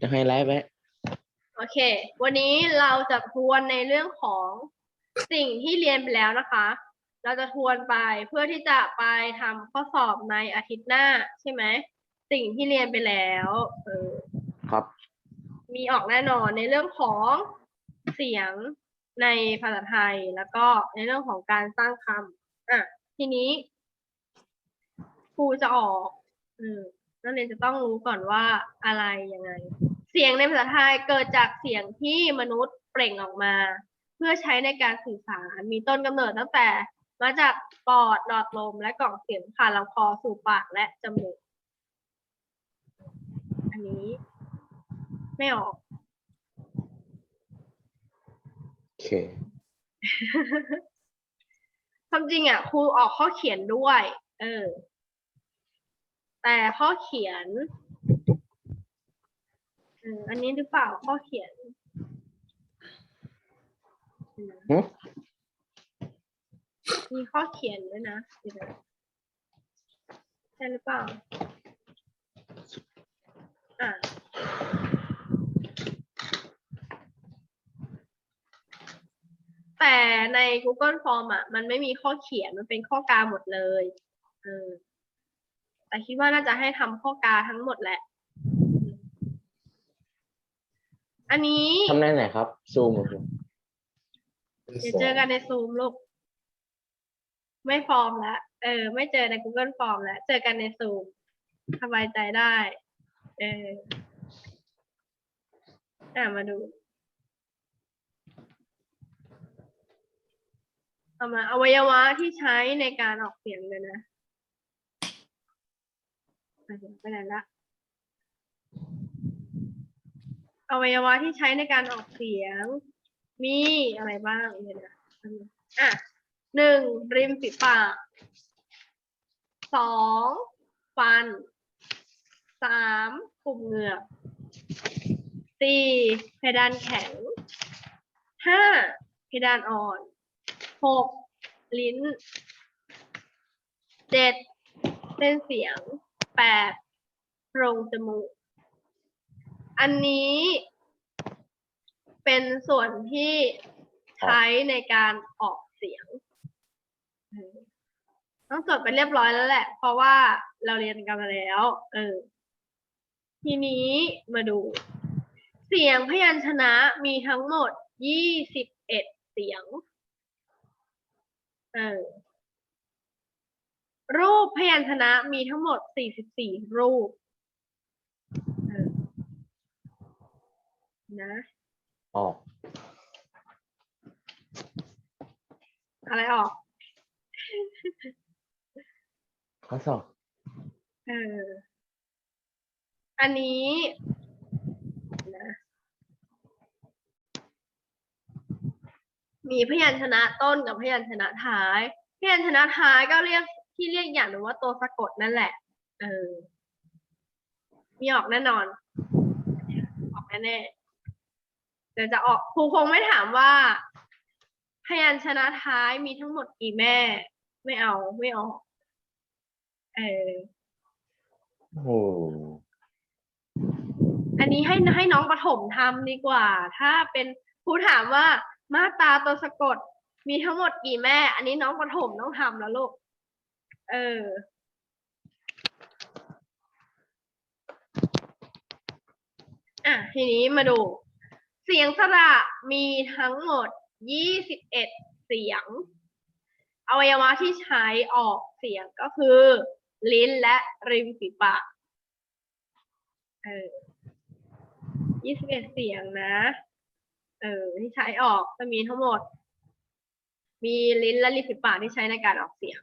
จะให้ไลฟ์ไว้โอเค วันนี้เราจะทวนในเรื่องของสิ่งที่เรียนไปแล้วนะคะ เราจะทวนไปเพื่อที่จะไปทำข้อสอบในอาทิตย์หน้าใช่ไหม สิ่งที่เรียนไปแล้วเออครับ มีออกแน่นอนในเรื่องของเสียงในภาษาไทยแล้วก็ในเรื่องของการสร้างคำอะทีนี้ครูจะออกอืมนักเรียนจะต้องรู้ก่อนว่าอะไรยังไง เสียงในภาษาไทยเกิดจากเสียงที่มนุษย์เปล่งออกมา เพื่อใช้ในการสื่อสาร มีต้นกำเนิดตั้งแต่มาจากปอดหลอดลมและกล่องเสียงผ่านลำคอสู่ปากและจมูก อันนี้ ไม่ออก โอเค ความจริงอะครูออกข้อเขียนด้วย เออ แต่ข้อเขียนเอออันนี้หรือเปล่าข้อเขียนหึ มีข้อเขียนด้วยนะเดี๋ยวนะใช่หรือเปล่า อะแต่ใน Google Form อะ มันไม่มีข้อเขียนมันเป็นข้อกาหมดเลยเออแต่คิดว่าน่าจะให้ทำข้อกาทั้งหมดแหละ อันนี้ทำได้ไหนครับ ซูมเหรอครับเดี๋ยวเจอกันในซูมลูก ไม่ฟอร์มแล้วเออ ไม่เจอใน Google Form แล้ว เจอกันในซูมสบายใจได้ เอออะมาดูเอามาอวัยวะที่ใช้ในการออกเสียงเลยนะไปเดี๋ยวไปไหนละ อวัยวะที่ใช้ในการออกเสียง มีอะไรบ้างเดี๋ยนะอะหนึ่งริมฝีปากสองฟันสามปุ่มเหงือกสี่เพดานแข็งห้าเพดานอ่อนหกลิ้นเจ็ดเส้นเสียงแปดโพรงจมูก อันนี้เป็นส่วนที่ใช้ในการออกเสียงเออต้องจดไปเรียบร้อยแล้วแหละ เพราะว่าเราเรียนกันมาแล้ว เออ ทีนี้มาดู เสียงพยัญชนะมีทั้งหมดยี่สิบเอ็ดเสียง เออ รูปพยัญชนะมีทั้งหมดสี่สิบสี่รูป เออ นะออก อะไรออกข้อสอบเอออันนี้นะมีพยัญชนะต้นกับพยัญชนะท้าย พยัญชนะท้ายก็เรียกที่เรียกอย่างหนึ่งว่าตัวสะกดนั่นแหละ เออ มีออกแน่นอน ออกแน่ๆเดี๋ยวจะออกครูคงไม่ถามว่าพยัญชนะท้ายมีทั้งหมดกี่แม่ ไม่เอาไม่ออกเออโอ้โหอันนี้ให้ให้น้องประถมทำดีกว่า ถ้าเป็นครูถามว่ามาตราตัวสะกด มีทั้งหมดกี่แม่ อันนี้น้องประถมต้องทำแล้วลูก เอออะทีนี้มาดู เสียงสระมีทั้งหมดยี่สิบเสียง อวัยวะที่ใช้ออกเสียงก็คือ ลิ้นและริมฝีปาก เออยี่สิบเอ็ดเสียงนะ เออ ที่ใช้ออกจะมีทั้งหมด มีลิ้นและริมฝีปากที่ใช้ในการออกเสียง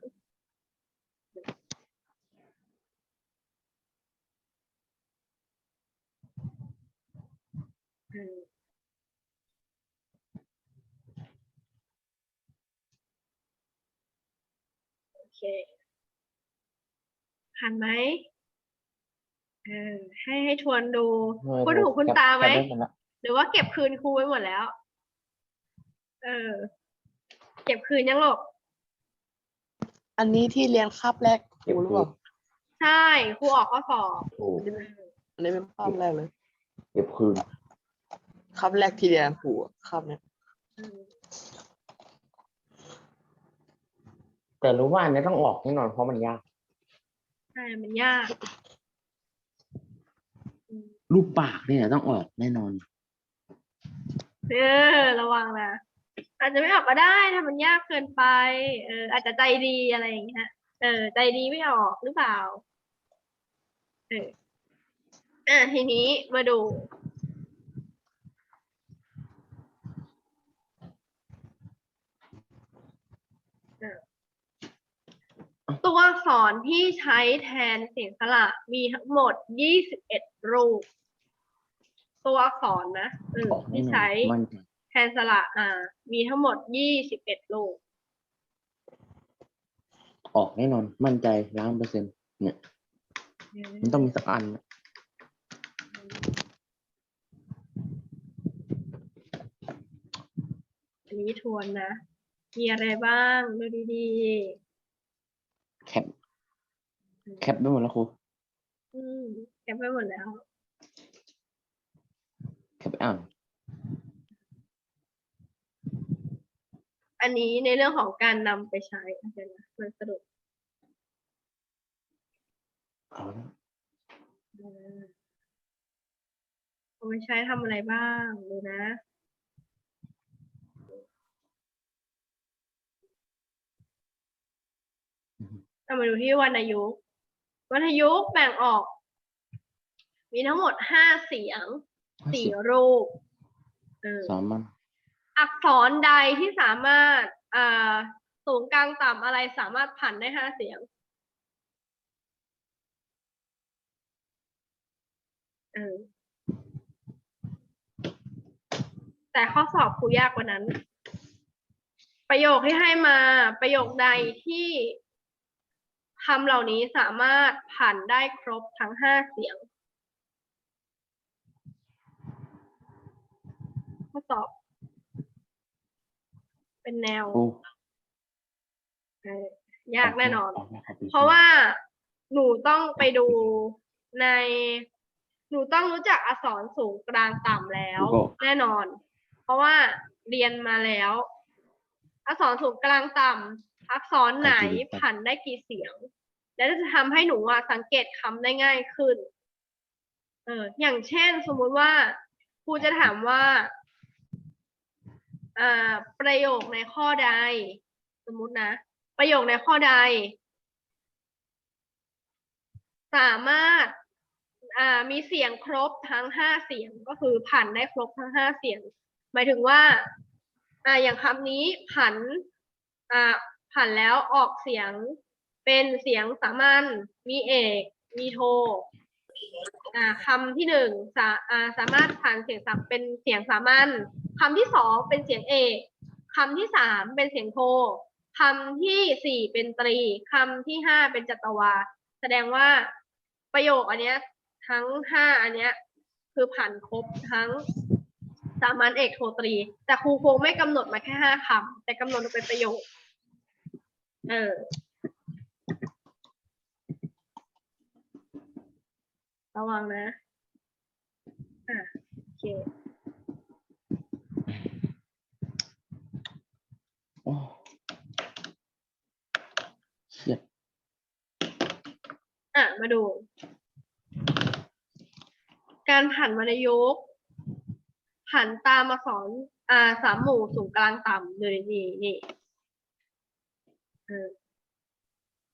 อืมโอเค ทันไหมเออให้ให้ทวนดูคุณหูคุณตาไหมแคปด้แล้วหรือว่าเก็บคืนครูไว้หมดแล้ว เออ เก็บคืนยังหรอกอันนี้ที่เรียนคาบแรกครูหรือเปล่าใช่ครูออกข้อสอบโอ้อันนี้เป็นอันนี้เป็นคาบแรกเลย เก็บคืนคำแรกที่เรียนผูคำเนี้ย อืม แต่รู้ว่าอันนี้ต้องออกแน่นอนเพราะมันยาก ใช่ มันยากอืมรูปปากเนี่ยต้องออกแน่นอน เออ ระวังนะ อาจจะไม่ออกก็ได้ถ้ามันยากเกินไป เออ อาจจะใจดีอะไรอย่างเงี้ย เออ ใจดีไม่ออกหรือเปล่า เอออะทีนี้มาดู ตัวอักษรที่ใช้แทนเสียงสระมีทั้งหมด 21 รูป ตัวอักษรนะเออออกแน่ที่นอนใช้มั่นใจแทนสระอ่า มีทั้งหมด 21 รูป ออกแน่นอน มั่นใจล้านเปอร์เซ็นต์เนี่ย มันต้องมีสักอันนะอันนี้ทวนนะ มีอะไรบ้าง ดูดี แคป แคปไปหมดแล้วครูๆอืมแคปไปหมดแล้ว แคปไปอ่านอันนี้ในเรื่องของการนำไปใช้เดี๋ยวนะมันสรุปเอาละอ่าเอาไปใช้ทำอะไรบ้างดูนะ เรามาดูที่วรรณยุกต์วรรณยุกต์แบ่งออก มีทั้งหมดห้าเสียงห้าสี่สิบรูปเออสามมันอักษรใดที่สามารถอ่าสูงกลางต่ำอะไรสามารถผันได้ห้าเสียงเออแต่ข้อสอบครูยากกว่านั้น ประโยคที่ให้มาประโยคใดที่ คำเหล่านี้สามารถผันได้ครบทั้งห้าเสียงข้อสอบ เป็นแนวครูเออยากแน่นอนกแล้วคบเพราะว่าหนูต้องไปดูในหนูต้องรู้จักอักษรสูงกลางต่ำแล้ว แน่นอน เพราะว่าเรียนมาแล้ว อักษรสูงกลางต่ำ อักษรไหนผันได้กี่เสียง แล้วจะทำให้หนูอะสังเกตคำได้ง่ายขึ้น เออ อย่างเช่น สมมุติว่าครูจะถามว่า อ่า ประโยคในข้อใด สมมุตินะ ประโยคในข้อใด สามารถ อ่า มีเสียงครบทั้งห้าเสียง ก็คือผันได้ครบทั้งห้าเสียง หมายถึงว่า อ่า อย่างคำนี้ผัน อ่า ผันแล้วออกเสียงเป็นเสียงสามัญ มีเอก มีโทอ่าคำที่หนึ่งสาสามารถผันเสียงสามเป็นเสียงสามัญคำที่สองเป็นเสียงเอกคำที่สามเป็นเสียงโทคำที่สี่เป็นตรีคำที่ห้าเป็นจัตวา แสดงว่าประโยคอันเนี้ยทั้งห้าอันเนี้ยคือผ่านครบทั้งสามัญเอกโทตรี แต่ครูคงไม่กำหนดมาแค่ห้าคำแต่กำหนดเป็นประโยค เออ ระวังนะ อะโอเค โอ้เครียดอะ มาดู การผันวรรณยุกต์ผันตามมาสอนอ่าสามหมู่สูงกลางต่ำดูดีๆนี่เ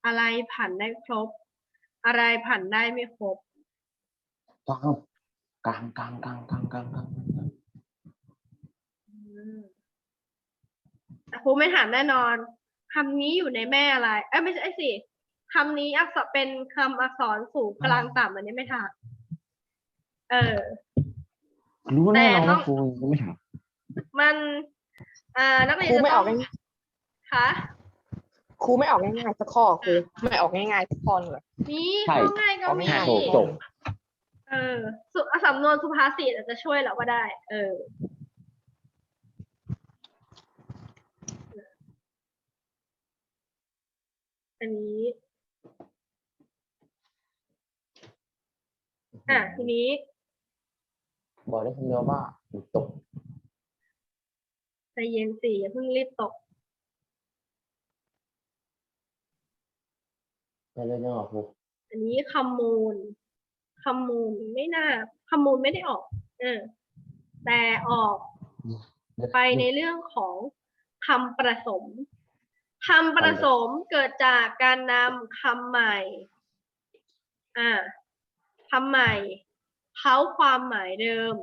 อะไรผันได้ครบ อะไรผันได้ไม่ครบกลางกลางกลางกลางกลางกลางกลางแต่ครูไม่ถามแน่นอนคำนี้อยู่ในแม่อะไร เอ้ยไม่ใช่สิคำนี้อักษรเป็นคำอักษรสูงกลางต่ำอันนี้ไม่ถามเออ รู้แน่นอนว่าครูไม่ถามมัน อ่านักเรียนจะต้องค่ะ ครูไม่ออกง่ายๆสักข้อครูไม่ออกง่ายๆสักข้อเลยมีใช่ข้อง่ายก็เอามีง่ายโถจบเออสุสำนวนสุภาษิตอาจจะช่วยเราก็ได้ เออ อันนี้ อะทีนี้ บอกได้คำเดียวว่าหยุดตกใจเย็นสิอย่าเพิ่งรีบตก ไปเลยยังอะครูอันนี้คำมูลคำมูลไม่น่าคำมูลไม่ได้ออก เออ แต่ออกไปในเรื่องของคำประสมคำประสมเกิดจากการนำคำใหม่ อ่าคำใหม่เขาความหมายเดิม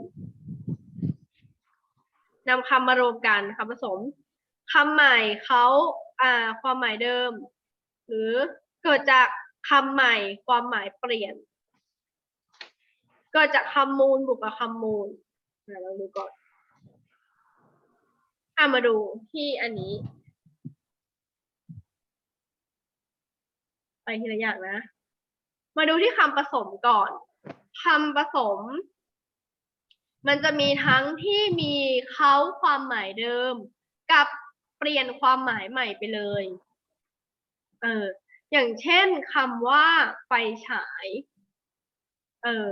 นำคำมารวมกันคำผสมคำใหม่เขาอ่า ความหมายเดิม หรือเกิดจากคำใหม่ความหมายเปลี่ยน เกิดจากคำมูลบวกกับคำมูลอะเราดูก่อนอะมาดูที่อันนี้ ไปทีละอย่างนะ มาดูที่คำผสมก่อนคำผสม มันจะมีทั้งที่มีเขาความหมายเดิม กับเปลี่ยนความหมายใหม่ไปเลย เออ อย่างเช่นคำว่าไฟฉาย เออ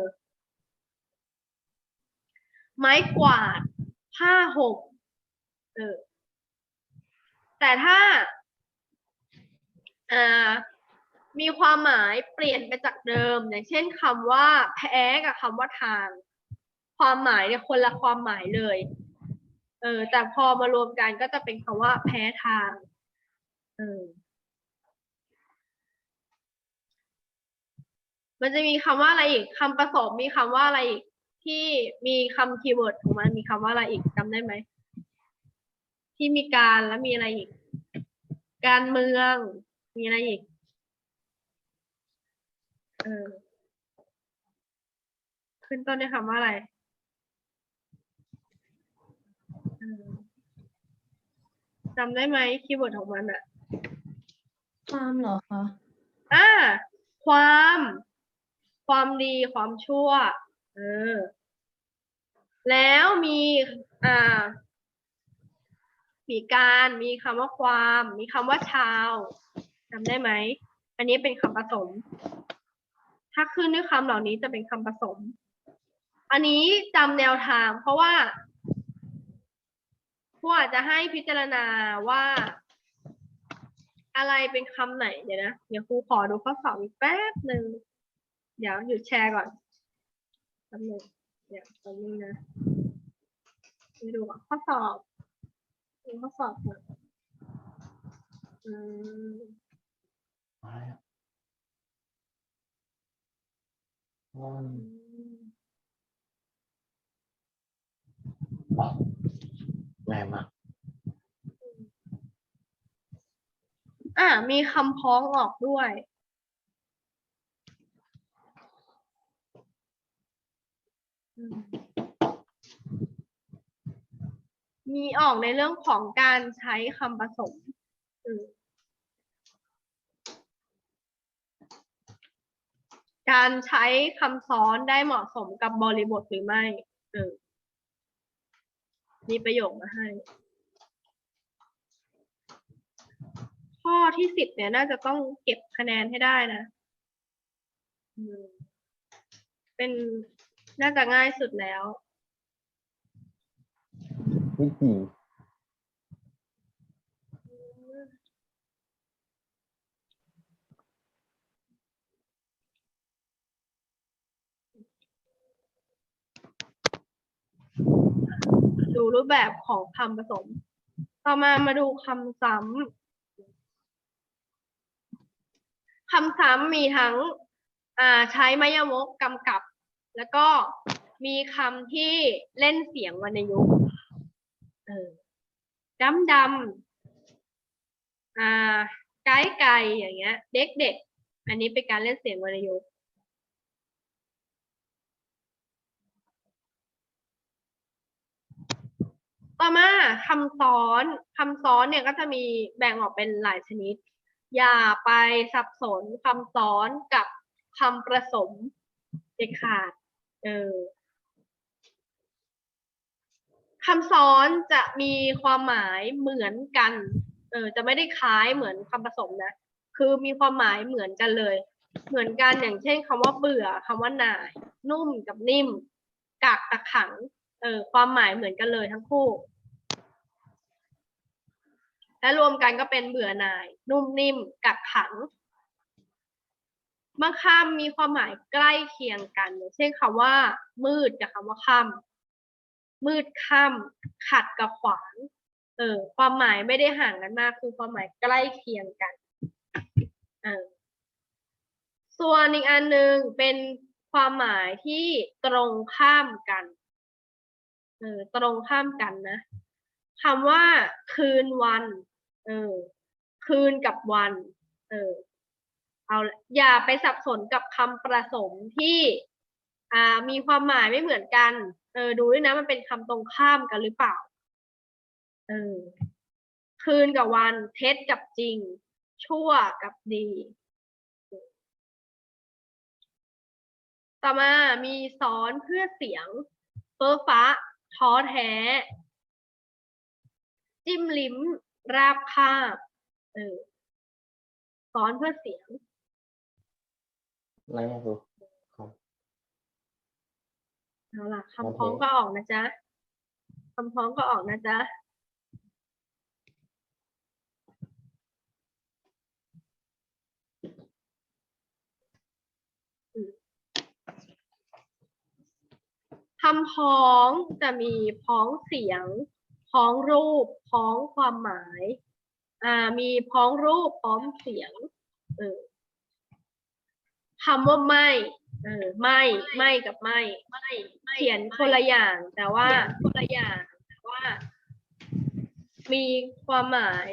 ไม้กวาด ผ้าห่ม เออ แต่ถ้า อ่า มีความหมายเปลี่ยนไปจากเดิม อย่างเช่นคำว่า แพ้กับคำว่าทาง ความหมายเนี่ยคนละความหมายเลย เออ แต่พอมารวมกันก็จะเป็นคำว่า แพ้ทาง เออ มันจะมีคำว่าอะไรอีกคำผสมมีคำว่าอะไรอีก ที่มีคำคีย์เวิร์ดของมันมีคำว่าอะไรอีกจำได้ไหมที่มีการแล้วมีอะไรอีก การเมืองมีอะไรอีกเออขึ้นต้นด้วยคำว่าอะไรเออจำได้ไหมคีย์เวิร์ดของมันอะความเหรอคะอ่าความ ความดีความชั่ว เออ แล้วมีอ่ามีการมีคำว่าความ มีคำว่าชาวจำได้ไหม อันนี้เป็นคำผสม ถ้าขึ้นด้วยคำเหล่านี้จะเป็นคำผสม อันนี้จำแนวทาง เพราะว่าครูอาจจะให้พิจารณาว่า อะไรเป็นคำไหนเดี๋ยวนะ เดี๋ยวครูขอดูข้อสอบอีกแป๊บหนึ่ง เดี๋ยวหยุดแชร์ก่อนแป๊บหนึงเดี๋ยวแป๊บนึงนะไปดูก่อนข้อสอบดูข้อสอบก่อนอืมอะไรอะอืมอ๋อง่ายมากอ่ามีคำพ้องออกด้วย มีออกในเรื่องของการใช้คำผสมการใช้คำซ้อนได้เหมาะสมกับบริบทหรือไม่มีประโยคมาให้ ข้อที่สิบเนี่ยน่าจะต้องเก็บคะแนนให้ได้นะ เป็น น่าจะง่ายสุดแล้ววิธีดูรูปแบบของคำผสม ต่อมามาดูคำซ้ำ คำซ้ำมีทั้งอ่าใช้มยมกกำกับ แล้วก็มีคำที่เล่นเสียงวรรณยุกต์เออดำดำอ่าไก่ไก่อย่างเงี้ย เด็กเด็กอันนี้เป็นการเล่นเสียงวรรณยุกต์ต่อมาคำซ้อนคำซ้อนเนี่ยก็จะมีแบ่งออกเป็นหลายชนิด อย่าไปสับสนคำซ้อนกับคำประสมเด็ดขาด เออคำซ้อนจะมีความหมายเหมือนกัน เออ จะไม่ได้คล้ายเหมือนคำผสมนะ คือมีความหมายเหมือนกันเลย เหมือนกันอย่างเช่นคำว่าเบื่อคำว่าหน่าย นุ่มกับนิ่มกักกับขัง เออ ความหมายเหมือนกันเลยทั้งคู่ และรวมกันก็เป็นเบื่อหน่าย นุ่มนิ่มกักขัง บางคำมีความหมายใกล้เคียงกันเช่นคำว่า มืดกับคำว่าค่ำมืดค่ำขัดกับขวางเออความหมายไม่ได้ห่างกันมาก คือความหมายใกล้เคียงกันเออส่วนอีกอันหนึ่งเป็นความหมายที่ตรงข้ามกันเออตรงข้ามกันนะคำว่า คืนวัน เออ คืนกับวัน เออ เอาละอย่าไปสับสนกับคำประสมที่อ่ามีความหมายไม่เหมือนกัน เออดูด้วยนะมันเป็นคำตรงข้ามกันหรือเปล่า เออ คืนกับวัน เท็จกับจริง ชั่วกับดี ต่อมามีสอนเพื่อเสียงเฟ้อฟ้าท้อแท้ จิ้มลิ้ม ราบคาบ เออสอนเพื่อเสียง ไรอะครูครับเอาล่ะโอคำเคพ้องก็ออกนะจ๊ะคำพ้องก็ออกนะจ๊ะคำพ้องจะมีพ้องเสียง พ้องรูป พ้องความหมาย อ่า มีพ้องรูปพร้อมเสียง เออ คำว่าไม่เออไม่ไม่กับไม่ไม่เขียนคนละอย่าง แต่ว่าคนละอย่างแต่ว่า มีความหมาย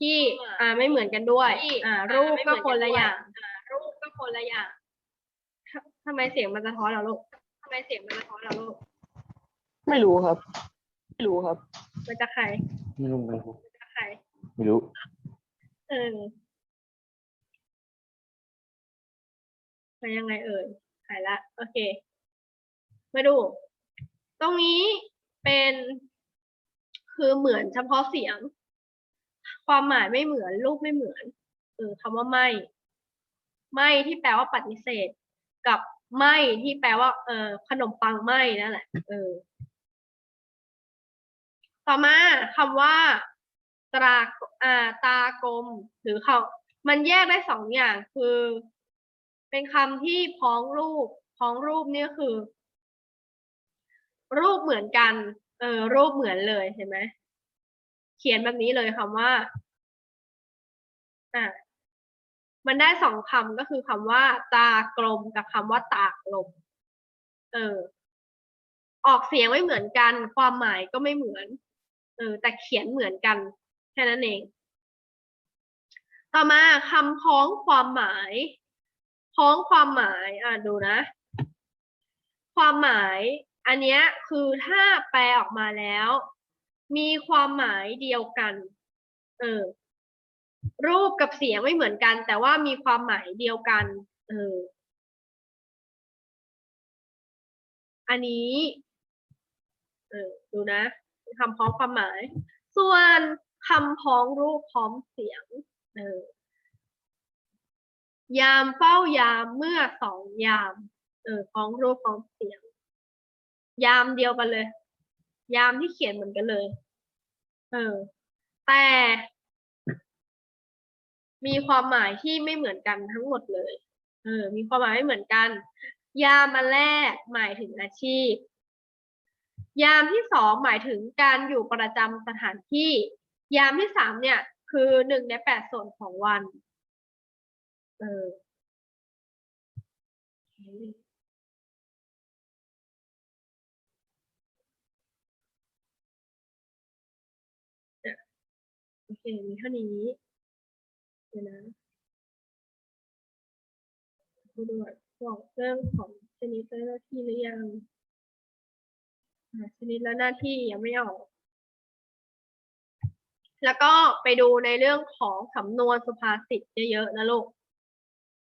ที่อ่าไม่เหมือนกันด้วย อ่า รูปก็คนละอย่างรูปก็คนละอย่างททำไมเสียงมันสะท้อนเหรอลูกทำไมเสียงมันสะท้อนเหรอลูกไม่รู้ครับ ไม่รู้ครับมันจะใครไม่รู้เหมือนกันครูมันจะใครไม่รู้ เออ ไปยังไงเอ่ยหายละโอเค มาดู ตรงนี้เป็นคือเหมือนเฉพาะเสียง ความหมายไม่เหมือนรูปไม่เหมือนเออคำว่าไม่ ไม่ที่แปลว่าปฏิเสธ กับไม่ที่แปลว่า เออขนมปังไม่นั่นแหละเออ ต่อมาคำว่าตราอ่าตากลมหรือเขามันแยกได้สองอย่างคือ เป็นคำที่พ้องรูป พ้องรูปเนี่ยคือ รูปเหมือนกัน เออ รูปเหมือนเลยเห็นไหมเขียนแบบนี้เลยคำว่า อ่ามันได้สองคำก็คือคำว่า ตากลมกับคำว่าตากลม เออ ออกเสียงไม่เหมือนกัน ความหมายก็ไม่เหมือน เออ แต่เขียนเหมือนกัน แค่นั้นเอง ต่อมาคำพ้องความหมาย พ้องความหมาย อะดูนะ ความหมาย อันเนี้ยคือถ้าแปลออกมาแล้ว มีความหมายเดียวกัน เออ รูปกับเสียงไม่เหมือนกัน แต่ว่ามีความหมายเดียวกัน เออ อันนี้ เออ ดูนะคำพ้องความหมาย ส่วนคำพ้องรูปพร้อมเสียง เออ ยามเฝ้ายามเมื่อสองยาม เออพ้องรูปพร้อมเสียง ยามเดียวกันเลย ยามที่เขียนเหมือนกันเลย เออ แต่ มีความหมายที่ไม่เหมือนกันทั้งหมดเลย เออ มีความหมายไม่เหมือนกัน ยามอันแรกหมายถึงอาชีพ ยามที่สองหมายถึงการอยู่ประจำสถานที่ ยามที่สามเนี่ย คือหนึ่งในแปดส่วนของวัน เออโอเค มีเท่านี้เดี๋ยวนะดูด้วยบอกเรื่องของชนิดและหน้าที่หรือยังอาชนิดและหน้าที่ยังไม่ออก แล้วก็ไปดูในเรื่องของสำนวนสุภาษิตเยอะๆนะลูก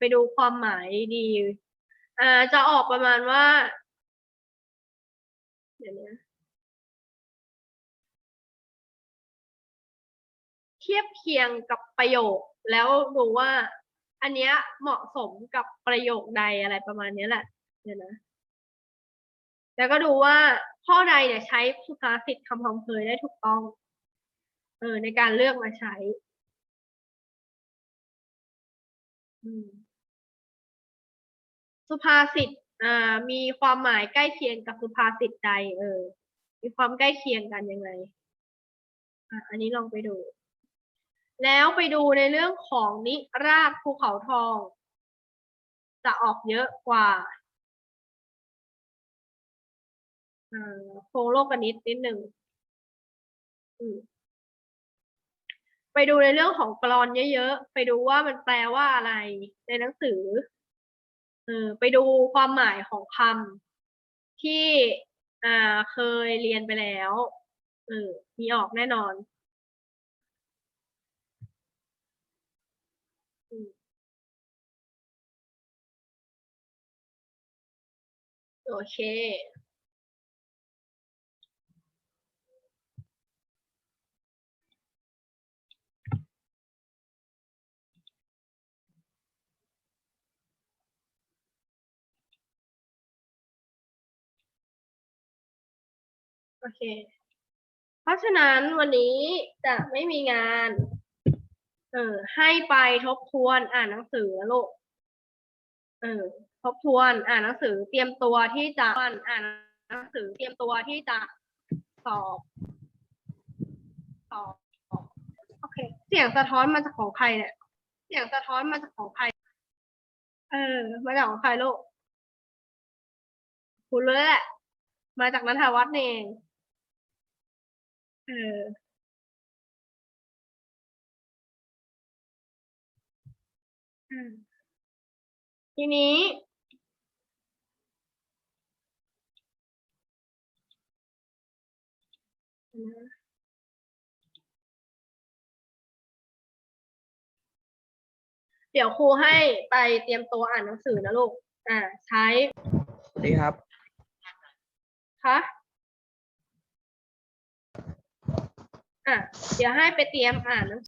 ไปดูความหมายดีอ่าจะออกประมาณว่า เดี๋ยวนะเทียบเคียงกับประโยคแล้วดูว่า อันเนี้ยเหมาะสมกับประโยคใดอะไรประมาณนี้แหละเดี๋ยวนะแล้วก็ดูว่าข้อใดเนี่ยใช้สุภาษิตคำพังเพยได้ถูกต้องเออในการเลือกมาใช้ อืม สุภาษิตอ่ามีความหมายใกล้เคียงกับสุภาษิตใด เออ มีความใกล้เคียงกันยังไงอะอันนี้ลองไปดู แล้วไปดูในเรื่องของนิราชภูเขาทอง จะออกเยอะกว่าโครงโลกนิดนิดหนึ่งไปดูในเรื่องของกลอนเยอะๆ ไปดูว่ามันแปลว่าอะไรในหนังสือ เออไปดูความหมายของคำที่อ่าเคยเรียนไปแล้วเออมีออกแน่นอนโอเค โอเค เพราะฉะนั้นวันนี้จะไม่มีงาน เออ ให้ไปทบทวนอ่านหนังสือลูก เออ ทบทวนอ่านหนังสือเตรียมตัวที่จะอ่านหนังสือเตรียมตัวที่จะสอบสอบโอเค เสียงสะท้อนมาจากของใครเนี่ย เสียงสะท้อนมาจากของใคร เออ มาจากของใครลูกคุณรู้แล้วแหละ มาจากนันทวัฒน์เอง เอออืมทีนี้ เดี๋ยวครูให้ไปเตรียมตัวอ่านหนังสือนะลูก อ่า ใช้ สวัสดีครับ คะ อะเดี๋ยวให้ไปเตรียมอ่านหนัง